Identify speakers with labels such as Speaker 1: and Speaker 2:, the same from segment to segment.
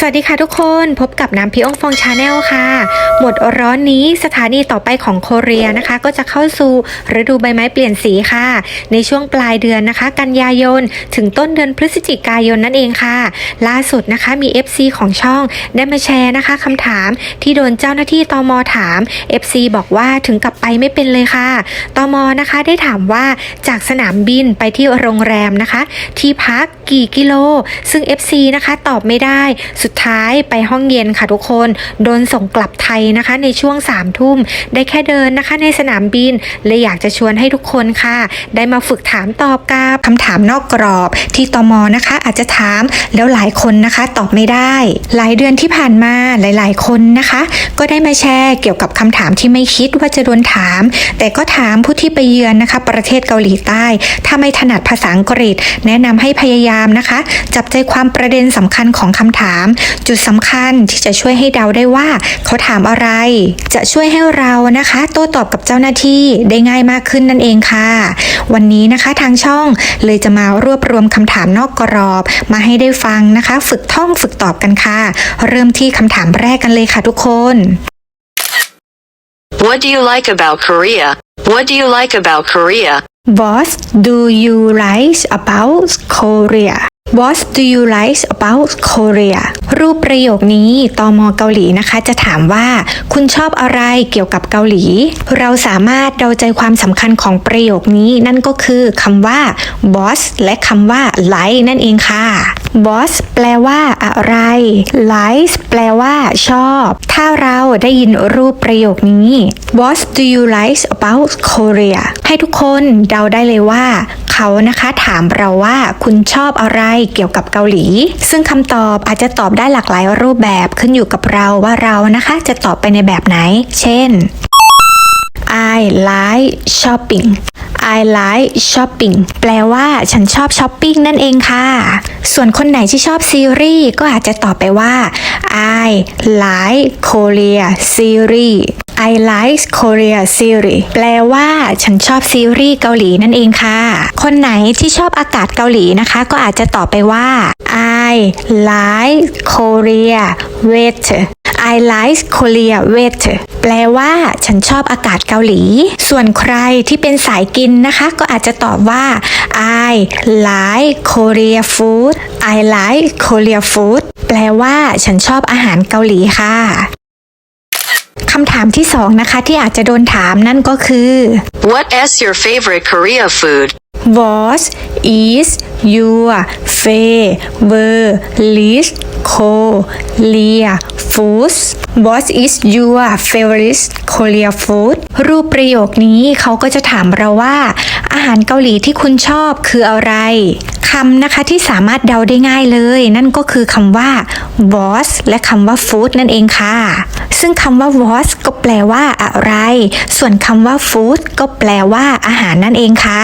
Speaker 1: สวัสดีค่ะทุกคนพบกับน้ำพี่องฟองชาแนลค่ะ หมดร้อนนี้สถานีต่อไปของโคเรียนะคะ ก็จะเข้าสู่ฤดูใบไม้เปลี่ยนสีค่ะ ในช่วงปลายเดือนนะคะ กันยายน ถึงต้นเดือนพฤศจิกายนนั่นเองค่ะ ล่าสุดนะคะมี FC ของช่องได้มาแชร์นะคะคำถามที่โดนเจ้าหน้าที่ตมถาม FC บอกว่าถึงกับไปไม่เป็นเลยค่ะตมนะคะได้ถามว่าจากสนามบินไปที่โรงแรมนะคะ ที่พักกี่กิโล ซึ่ง FC นะคะตอบไม่ได้สุดท้ายไปห้องเย็นค่ะทุกคน โดนส่งกลับไทยนะคะ ในช่วง3ามทุ่ม ได้แค่เดินนะคะในสนามบินเลยอยากจะชวนให้ทุกคนค่ะ ได้มาฝึกถามตอบกับคำถามนอกกรอบ ที่ตมนะคะ อาจจะถามแล้วหลายคนนะคะ ตอบไม่ได้ หลายเดือนที่ผ่านมาหลาย ๆ คนนะคะ ก็ได้มาแชร์เกี่ยวกับคำถามที่ไม่คิดว่าจะโดนถาม แต่ก็ถามผู้ที่ไปเยือนนะคะ ประเทศเกาหลีใต้ ถ้าไม่ถนัดภาษาอังกฤษ แนะนำให้พยายามนะคะ จับใจความประเด็นสำคัญของคำถามจุดสำคัญที่จะช่วยให้เดาได้ว่าเขาถามอะไร จะช่วยให้เรานะคะ โต้ตอบกับเจ้าหน้าที่ได้ง่ายมากขึ้นนั่นเองค่ะ วันนี้นะคะทางช่องเลยจะมารวบรวมคำถามนอกกรอบ มาให้ได้ฟังนะคะ ฝึกท่องฝึกตอบกันค่ะ เริ่มที่คำถามแรกกันเลยค่ะทุกคน
Speaker 2: What do you like about Korea? What do you like about Korea?
Speaker 1: What do you like about Korea What do you like about Korea รูปประโยคนี้ตอมเกาหลีนะคะ จะถามว่า คุณชอบอะไรเกี่ยวกับเกาหลี เราสามารถเดาใจความสำคัญของประโยคนี้นั่นก็คือคำว่า boss และคำว่า like นั่นเองค่ะ boss แปลว่าอะไร like แปลว่า ชอบ ถ้าเราได้ยินรูปประโยคนี้ What do you like about Korea ให้ทุกคนเดาได้เลยว่า เขานะคะถามเราว่าคุณชอบอะไรเกี่ยวกับเกาหลี ซึ่งคำตอบอาจจะตอบได้หลากหลายรูปแบบขึ้นอยู่กับเราว่าเรานะคะ จะตอบไปในแบบไหน เช่น I like shopping I like shopping แปลว่าฉันชอบช้อปปิ้งนั่นเองค่ะ ส่วนคนไหนที่ชอบซีรีส์ก็อาจจะตอบไปว่า I like Korea series I like Korea series แปลว่าฉันชอบซีรีส์เกาหลีนั่นเองค่ะ คนไหนที่ชอบอากาศเกาหลีนะคะ ก็อาจจะตอบไปว่า I like Korea weather I like Korea weather แปลว่าฉันชอบอากาศเกาหลี ส่วนใครที่เป็นสายกินนะคะ ก็อาจจะตอบว่า I like Korea food I like Korea food แปลว่าฉันชอบอาหารเกาหลีค่ะ คำถามที่สองนะคะที่อาจจะโดนถามนั่นก็คือ
Speaker 2: What is your favorite Korea food?
Speaker 1: What is your favorite Korea food What is your favorite Korea food รูปประโยคนี้เขาก็จะถามเราว่า อาหารเกาหลีที่คุณชอบคืออะไร คำนะคะที่สามารถเดาได้ง่ายเลย นั่นก็คือคำว่า what และคำว่า food นั่นเองค่ะ ซึ่งคำว่า what ก็แปลว่าอะไร ส่วนคำว่า food ก็แปลว่าอาหารนั่นเองค่ะ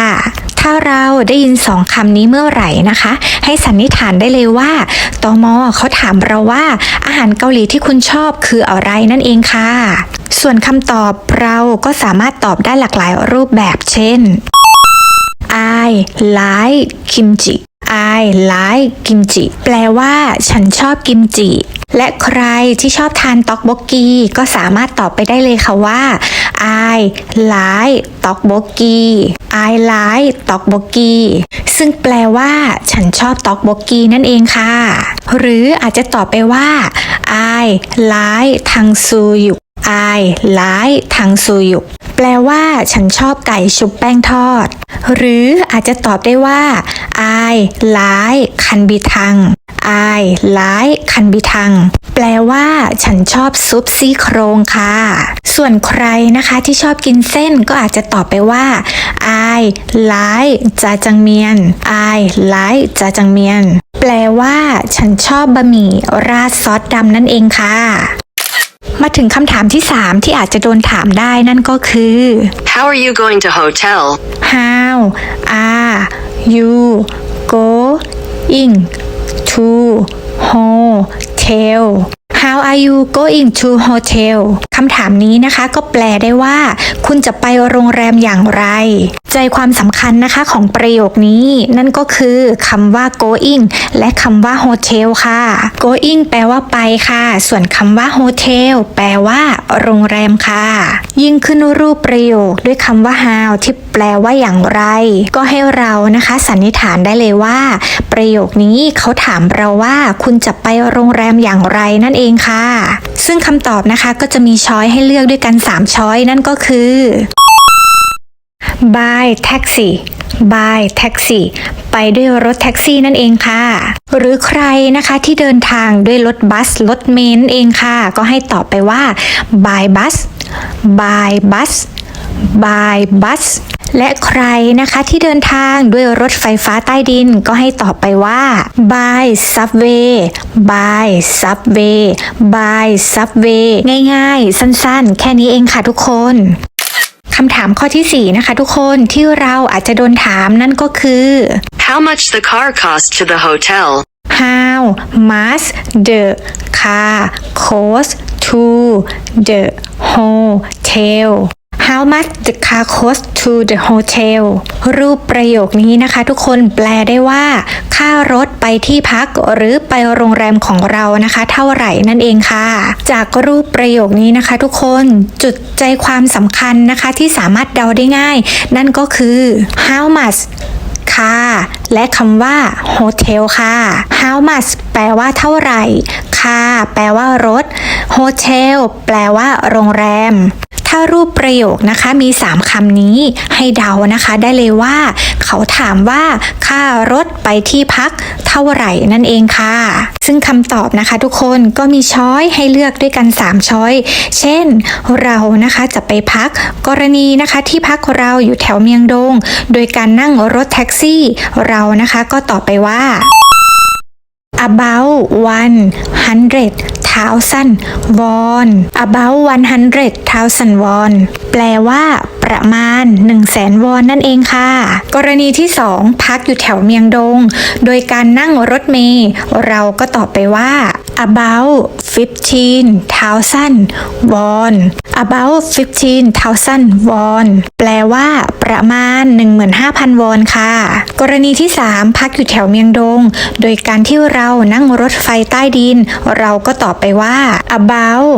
Speaker 1: ถ้าเราได้ยินสองคำนี้เมื่อไหร่นะคะ ให้สันนิษฐานได้เลยว่าตอมอเขาถามเราว่า อาหารเกาหลีที่คุณชอบคืออะไรนั่นเองค่ะ ส่วนคำตอบเราก็สามารถตอบได้หลากหลายรูปแบบเช่น I like kimchi I like kimchi แปลว่าฉันชอบกิมจิ และใครที่ชอบทานต็อกโบกกีก็สามารถตอบไปได้เลยค่ะว่า I like ต็อกโบกกี I like ต็อกโบกกีซึ่งแปลว่า ฉันชอบต็อกโบกกีนั่นเองค่ะ หรืออาจจะตอบไปว่า I like ทังซูอยุ I like ทังซูยุแปลว่าฉันชอบไก่ชุบแป้งทอด หรืออาจจะตอบได้ว่า I like คันบิทัง I like คันบิทัง แปลว่าฉันชอบซุปซี่โครงค่ะ ส่วนใครนะคะที่ชอบกินเส้นก็อาจจะตอบไปว่า I like จาจังเมียน I like จาจังเมียน แปลว่าฉันชอบบะหมี่ราดซอสดำนั่นเองค่ะ มาถึงคำถามที่ 3 ที่อาจจะโดนถามได้นั่นก็คือ
Speaker 2: How are you going to hotel?
Speaker 1: How are you going to hotel How are you going to hotel คำถามนี้นะคะก็แปลได้ว่า คุณจะไปโรงแรมอย่างไร ใจความสำคัญนะคะของประโยคนี้ นั่นก็คือคำว่า going และคำว่า hotel ค่ะ going แปลว่าไปค่ะ ส่วนคำว่า hotel แปลว่า โรงแรมค่ะ ยิ่งขึ้นรูปประโยคด้วยคำว่า how ที่แปลว่าอย่างไร ก็ให้เรานะคะสันนิษฐานได้เลยว่า ประโยคนี้เขาถามเราว่า คุณจะไปโรงแรมอย่างไรนั่นเองค่ะ ซึ่งคำตอบนะคะก็จะมีช้อยให้เลือกด้วยกัน 3 ช้อยนั่นก็คือ by taxi by taxi ไปด้วยรถแท็กซี่นั่นเองค่ะ หรือใครนะคะที่เดินทางด้วยรถบัสรถเมล์นั่นเองค่ะ ก็ให้ตอบไปว่า by bus by bus by bus และใครนะคะที่เดินทางด้วยรถไฟฟ้าใต้ดินก็ให้ตอบไปว่า by subway by subway by subway ง่ายๆ สั้นๆ แค่นี้เองค่ะทุกคนคำถามข้อที่ 4 นะคะทุกคนที่เราอาจจะโดนถามนั่นก็คือ
Speaker 2: How much the car cost to the hotel?
Speaker 1: How much the car cost to the hotel How much the car cost to the hotel รูปประโยคนี้นะคะ ทุกคนแปลได้ว่า ค่ารถไปที่พักหรือไปโรงแรมของเรานะคะ เท่าไหร่นั่นเองค่ะ จากรูปประโยคนี้นะคะ ทุกคนจุดใจความสำคัญนะคะที่สามารถเดาได้ง่าย นั่นก็คือ how much ค่ะและคำว่า hotel ค่ะ how much แปลว่าเท่าไหร่ ค่ะ แปลว่ารถ hotel แปลว่าโรงแรม ถ้ารูปประโยคนะคะมี 3คำนี้ให้เดานะคะ ได้เลยว่า เขาถามว่าค่ารถไปที่พักเท่าไหร่นั่นเองค่ะ ซึ่งคำตอบนะคะ ทุกคนก็มีช้อยให้เลือกด้วยกัน 3 ช้อย เช่น เรานะคะจะไปพักกรณีนะคะที่พักเราอยู่แถวเมียงดง โดยการนั่งรถแท็กซี่ เรานะคะก็ตอบไปว่า about 100,000 won about 100,000 won แปลว่า ประมาณ 1 0 0 0 0แสนวอนนั่นเองค่ะ กรณีที่ 2 พักอยู่แถวเมียงดง โดยการนั่งรถเมล์เราก็ตอบไปว่า about 15,000 won about 15,000 won แปลว่าประมาณ 15,000 วอนค่ะ กรณีที่ 3 พักอยู่แถวเมียงดง โดยการที่เรานั่งรถไฟใต้ดิน เราก็ตอบไปว่า about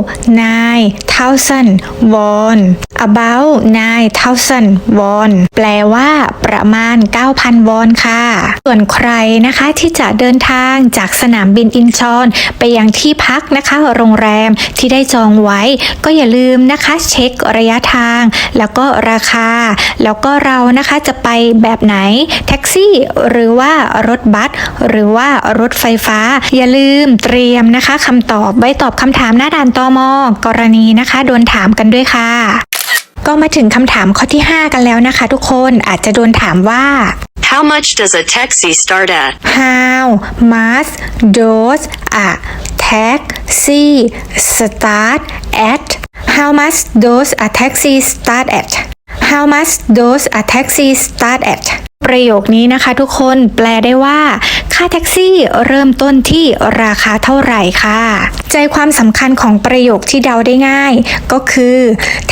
Speaker 1: 9,000 won about 9,000 won แปลว่าประมาณ 9,000 วอนค่ะ ส่วนใครนะคะที่จะเดินทางจากสนามบินอินชอน ไปยังที่พักนะคะ โรงแรมที่ได้จองไว้ ก็อย่าลืมนะคะ เช็คระยะทาง แล้วก็ราคา แล้วก็เรานะคะจะไปแบบไหน แท็กซี่ หรือว่ารถบัสหรือว่ารถไฟฟ้า อย่าลืมเตรียมนะคะคำตอบไว้ตอบคำถามหน้าด่านตอมกรณีนะคะ โดนถามกันด้วยค่ะ ก็มาถึงคำถามข้อที่ 5 กันแล้วนะคะ ทุกคนอาจจะโดนถามว่า
Speaker 2: How much does a taxi start at?
Speaker 1: How much does a taxi start at How much does a taxi start at How much does a taxi start at ประโยคนี้นะคะทุกคนแปลได้ว่า ค่าแท็กซี่เริ่มต้นที่ราคาเท่าไหร่ค่ะใจความสำคัญของประโยคที่เดาได้ง่าย ก็คือ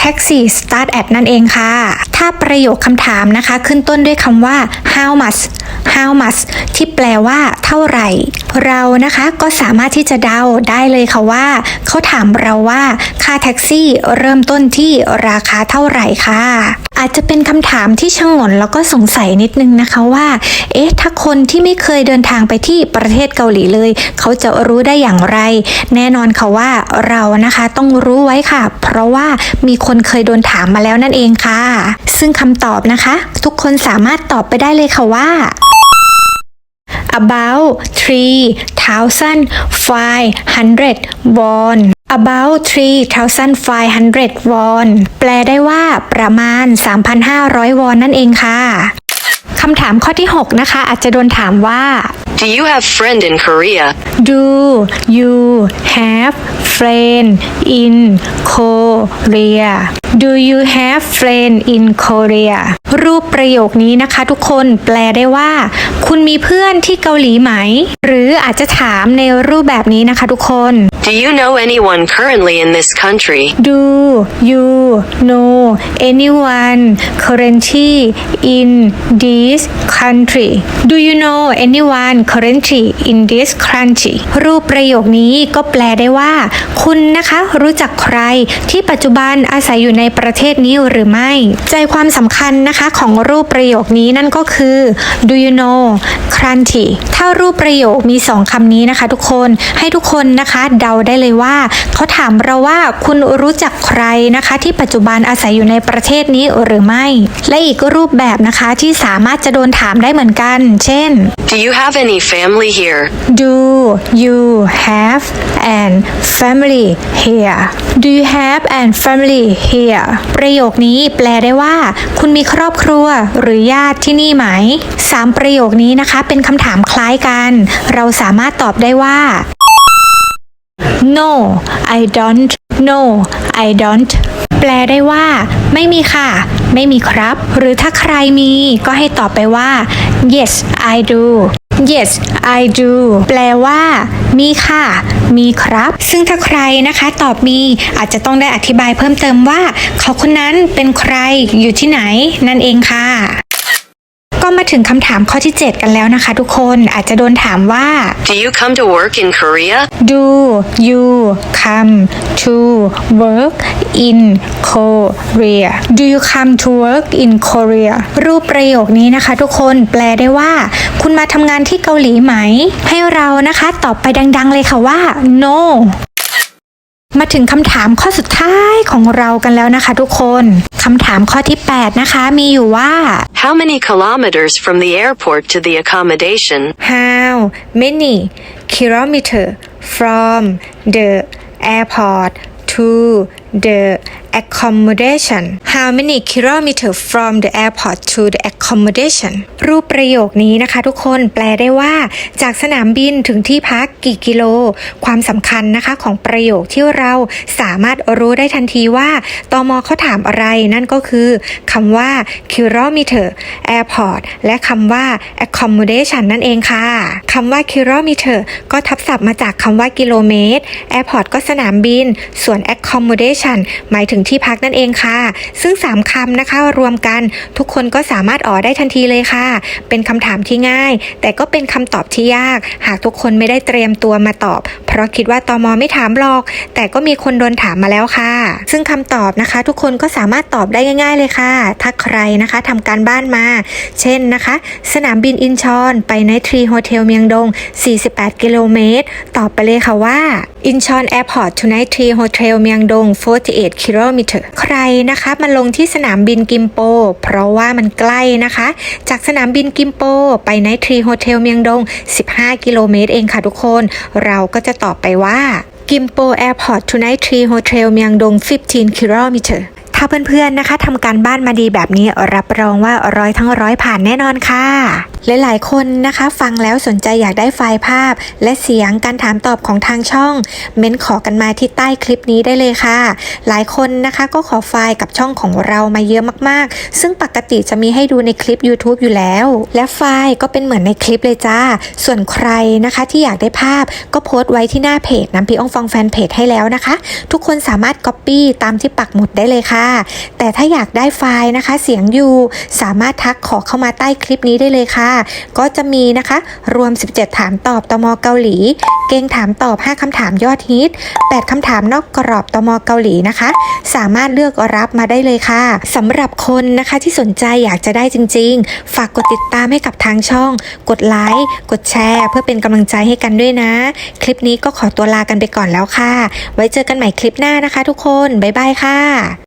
Speaker 1: taxi start at นั่นเองค่ะ ถ้าประโยคคำถามนะคะ ขึ้นต้นด้วยคำว่า how much how much ที่แปลว่าเท่าไหร่ เรานะคะก็สามารถที่จะเดาได้เลยค่ะว่า เขาถามเราว่าค่าแท็กซี่เริ่มต้นที่ราคาเท่าไหร่ค่ะ อาจจะเป็นคำถามที่ชงนแล้วก็สงสัยนิดนึงนะคะว่า เอ๊ะถ้าคนที่ไม่เคยเดินทางไปที่ประเทศเกาหลีเลย เขาจะรู้ได้อย่างไรแนน่นอนค่ะว่าเรานะคะต้องรู้ไว้ค่ะ เพราะว่ามีคนเคยโดนถามมาแล้วนั่นเองค่ะ ซึ่งคำตอบนะคะ ทุกคนสามารถตอบไปได้เลยค่ะว่า about 3,500 won about 3,500 won แปลได้ว่าประมาณ 3,500 วอนนั่นเองค่ะคำถามข้อที่ 6 นะคะ อาจจะโดนถามว่า
Speaker 2: Do you have friend in Korea?
Speaker 1: Do you have friend in Korea Do you have friend in Korea รูปประโยคนี้นะคะทุกคนแปลได้ว่า คุณมีเพื่อนที่เกาหลีไหม หรืออาจจะถามในรูปแบบนี้นะคะทุกคน
Speaker 2: Do you know anyone currently in this country?
Speaker 1: Do you know anyone currently in this country Do you know anyone currently in this country รูปประโยคนี้ก็แปลได้ว่า คุณนะคะรู้จักใครที่ปัจจุบันอาศัยอยู่ในประเทศนี้หรือไม่ ใจความสำคัญนะคะของรูปประโยคนี้นั่นก็คือ Do you know country ถ้ารูปประโยคมีสองคำนี้นะคะทุกคนให้ทุกคนนะคะเดาได้เลยว่า เขาถามเราว่าคุณรู้จักใครนะคะ ที่ปัจจุบันอาศัยอยู่ในประเทศนี้หรือไม่ และอีกรูปแบบนะคะที่สามารถจะโดนถามได้เหมือนกัน เช่น
Speaker 2: Do you have any any family here?
Speaker 1: Do you have an family here Do you have an family here ประโยคนี้แปลได้ว่า คุณมีครอบครัวหรือญาติที่นี่ไหมสามประโยคนี้นะคะ เป็นคำถามคล้ายกัน เราสามารถตอบได้ว่า No I don't No I don't แปลได้ว่า ไม่มีค่ะ ไม่มีครับ หรือถ้าใครมีก็ให้ตอบไปว่า Yes I do Yes I do แปลว่า มีค่ะ มีครับ ซึ่งถ้าใครนะคะตอบมีอาจจะต้องได้อธิบายเพิ่มเติมว่า เขาคนนั้นเป็นใครอยู่ที่ไหนนั่นเองค่ะ ก็มาถึงคำถามข้อที่ 7 กันแล้วนะคะ ทุกคนอาจจะโดนถามว่า
Speaker 2: Do you come to work in Korea?
Speaker 1: Do you come to work in Korea Do you come to work in Korea รูปประโยคนี้นะคะ ทุกคนแปลได้ว่า คุณมาทำงานที่เกาหลีไหม ให้เรานะคะ ตอบไปดัง ๆ เลยค่ะว่า no มาถึงคำถามข้อสุดท้ายของเรากันแล้วนะคะทุกคนคำถามข้อที่ 8 นะคะ มีอยู่ว่า
Speaker 2: How many kilometers from the airport to the accommodation?
Speaker 1: How many kilometer from the airport to the accommodation How many kilometer from the airport to the accommodation รูปประโยคนี้นะคะทุกคนแปลได้ว่า จากสนามบินถึงที่พักกี่กิโล ความสำคัญนะคะของประโยคที่เราสามารถรู้ได้ทันทีว่าตมเขาถามอะไรนั่นก็คือคำว่า kilometer airport และคำว่า accommodation นั่นเองค่ะคำว่า kilometer ก็ทับศัพท์มาจากคำว่ากิโลเมตร airport ก็สนามบิน ส่วน accommodation หมายถึงที่พักนั่นเองค่ะ ซึ่ง 3คำนะคะรวมกันทุกคนก็สามารถอ๋อได้ทันทีเลยค่ะ เป็นคำถามที่ง่าย แต่ก็เป็นคำตอบที่ยาก หากทุกคนไม่ได้เตรียมตัวมาตอบ เพราะคิดว่าตมไม่ถามหรอก แต่ก็มีคนโดนถามมาแล้วค่ะ ซึ่งคำตอบนะคะ ทุกคนก็สามารถตอบได้ง่าย ๆเลยค่ะ ถ้าใครนะคะทำการบ้านมา เช่นนะคะ สนามบินอินชอนไปในทรีโฮเทลเมียงดง 48 กิโลเมตร ตอบไปเลยค่ะว่าอินชอนแอร์พอร์ตทูไนทรีโฮเทลเมียงดง 4 48 กิโลเมตร ใครนะคะมาลงที่สนามบินกิมโป เพราะว่ามันใกล้นะคะ จากสนามบินกิมโป ไปไนท์ทรีโฮเทลเมียงดง 15 กิโลเมตรเองค่ะทุกคน เราก็จะตอบไปว่ากิมโปแอร์พอร์ตทูไนทรีโฮเทลเมียงดง 15 กิโลเมตร ถ้าเพื่อนๆนะคะทำการบ้านมาดีแบบนี้รับรองว่าร้อยทั้งร้อยผ่านแน่นอนค่ะหลายๆคนนะคะฟังแล้วสนใจอยากได้ไฟล์ภาพ และเสียงการถามตอบของทางช่อง เม้นขอกันมาที่ใต้คลิปนี้ได้เลยค่ะ หลายคนนะคะก็ขอไฟล์กับช่องของเรามาเยอะมากๆ ซึ่งปกติจะมีให้ดูในคลิป YouTube อยู่แล้ว และไฟล์ก็เป็นเหมือนในคลิปเลยจ้า ส่วนใครนะคะที่อยากได้ภาพก็โพสต์ไว้ที่หน้าเพจน้ำพี่องฟองแฟนเพจให้แล้วนะคะ ทุกคนสามารถ Copy ตามที่ปักหมุดได้เลยค่ะแต่ถ้าอยากได้ไฟล์นะคะ เสียงอยู่ สามารถทักขอเข้ามาใต้คลิปนี้ได้เลยค่ะ ก็จะมีนะคะ รวม 17 ถามตอบตมเกาหลี เก่งถามตอบ 5 คำถามยอดฮิต 8 คำถามนอกกรอบตมเกาหลีนะคะ สามารถเลือกรับมาได้เลยค่ะสำหรับคนนะคะที่สนใจอยากจะได้จริง ๆ ฝากกดติดตามให้กับทางช่อง กดไลค์ กดแชร์ เพื่อเป็นกำลังใจให้กันด้วยนะ คลิปนี้ก็ขอตัวลากันไปก่อนแล้วค่ะ ไว้เจอกันใหม่คลิปหน้านะคะทุกคน บ๊ายบายค่ะ